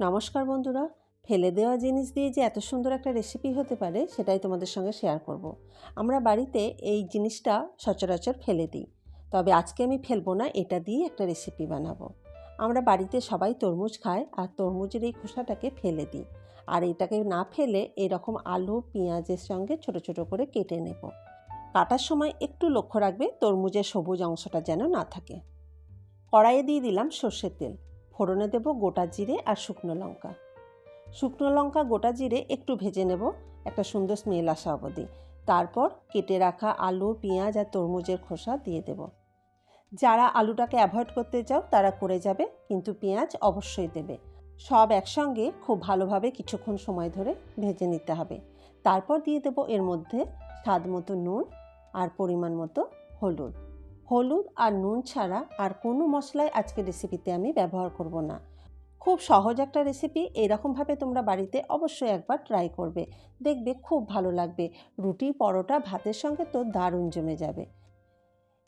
নমস্কার বন্ধুরা। ফেলে দেওয়া জিনিস দিয়ে যে এত সুন্দর একটা রেসিপি হতে পারে, সেটাই তোমাদের সঙ্গে শেয়ার করব। আমরা বাড়িতে এই জিনিসটা সচরাচর ফেলে দিই। তবে আজকে আমি ফেলব না, এটা দিয়ে একটা রেসিপি বানাবো। আমরা বাড়িতে সবাই তরমুজ খায় আর তরমুজের এই খোসাটাকে ফেলে দিই। আর এটাকে না ফেলে এরকম আলু, পেঁয়াজের সঙ্গে ছোট ছোট করে কেটে নেব। কাটার সময় একটু লক্ষ্য রাখবে, তরমুজের সবুজ অংশটা যেন না থাকে। কড়াইয়ে দিয়ে দিলাম সর্ষের তেল। ফোড়নে দেব গোটা জিরে আর শুকনো লঙ্কা। শুকনো লঙ্কা, গোটা জিরে একটু ভেজে নেব, একটা সুন্দর স্মেল আসা অবধি। তারপর কেটে রাখা আলু, পেঁয়াজ আর তরমুজের খোসা দিয়ে দেব। যারা আলুটাকে অ্যাভয়েড করতে চাও, তারা করে যাবে, কিন্তু পেঁয়াজ অবশ্যই দেবে। সব একসঙ্গে খুব ভালোভাবে কিছুক্ষণ সময় ধরে ভেজে নিতে হবে। তারপর দিয়ে দেব এর মধ্যে স্বাদ মতো নুন আর পরিমাণ মতো হলুদ। হলুদ আর নুন ছাড়া আর কোনো মশলাই আজকে রেসিপিতে আমি ব্যবহার করব না। খুব সহজ একটা রেসিপি এরকমভাবে তোমরা বাড়িতে অবশ্যই একবার ট্রাই করবে। দেখবে খুব ভালো লাগবে। রুটি, পরোটা, ভাতের সঙ্গে তো দারুণ জমে যাবে।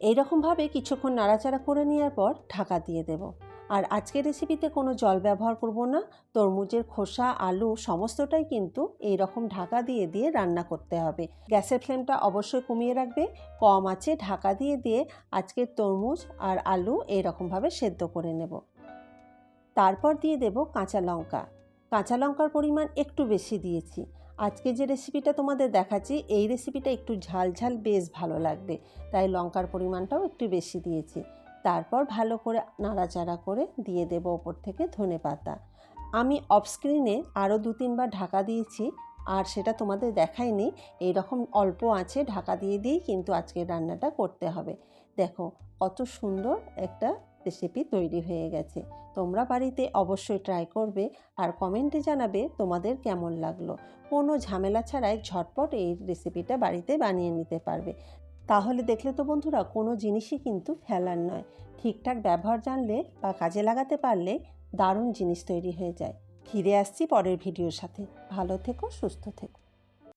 এইরকমভাবে কিছুক্ষণ নাড়াচাড়া করে নেওয়ার পর ঢাকা দিয়ে দেব। আর আজকের রেসিপিতে কোনো জল ব্যবহার করব না। তরমুজের খোসা, আলু সমস্তটাই কিন্তু এই রকম ঢাকা দিয়ে দিয়ে রান্না করতে হবে। গ্যাসের ফ্লেমটা অবশ্যই কমিয়ে রাখবে। কম আছে ঢাকা দিয়ে দিয়ে আজকের তরমুজ আর আলু এইরকমভাবে সেদ্ধ করে নেব। তারপর দিয়ে দেব কাঁচা লঙ্কা। কাঁচা লঙ্কার পরিমাণ একটু বেশি দিয়েছি। আজকে যে রেসিপিটা তোমাদের দেখাচ্ছি, এই রেসিপিটা একটু ঝাল ঝাল বেশ ভালো লাগবে। তাই লঙ্কার পরিমাণটাও একটু বেশি দিয়েছি। তারপর ভালো করে নাড়াচাড়া করে দিয়ে দেব ওপর থেকে ধনে পাতা। আমি অফস্ক্রিনে আরও দু তিনবার ঢাকা দিয়েছি, আর সেটা তোমাদের দেখাইনি। এইরকম অল্প আছে, ঢাকা দিয়ে দিয়েই কিন্তু আজকে রান্নাটা করতে হবে। দেখো, কত সুন্দর একটা রেসিপি তৈরি হয়ে গেছে। তোমরা বাড়িতে অবশ্যই ট্রাই করবে, আর কমেন্টে জানাবে তোমাদের কেমন লাগল। কোনো ঝামেলা ছাড়াই ঝটপট এই রেসিপিটা বাড়িতে বানিয়ে নিতে পারবে। তাহলে দেখলে তো বন্ধুরা কোনো জিনিসই কিন্তু ফেলার নয়। ঠিকঠাক ব্যবহার জানলে বা কাজে লাগাতে পারলে দারুণ জিনিস তৈরি হয়ে যায়। ফিরে আসছি পরের ভিডিওর সাথে। ভালো থেকো, সুস্থ থেকো।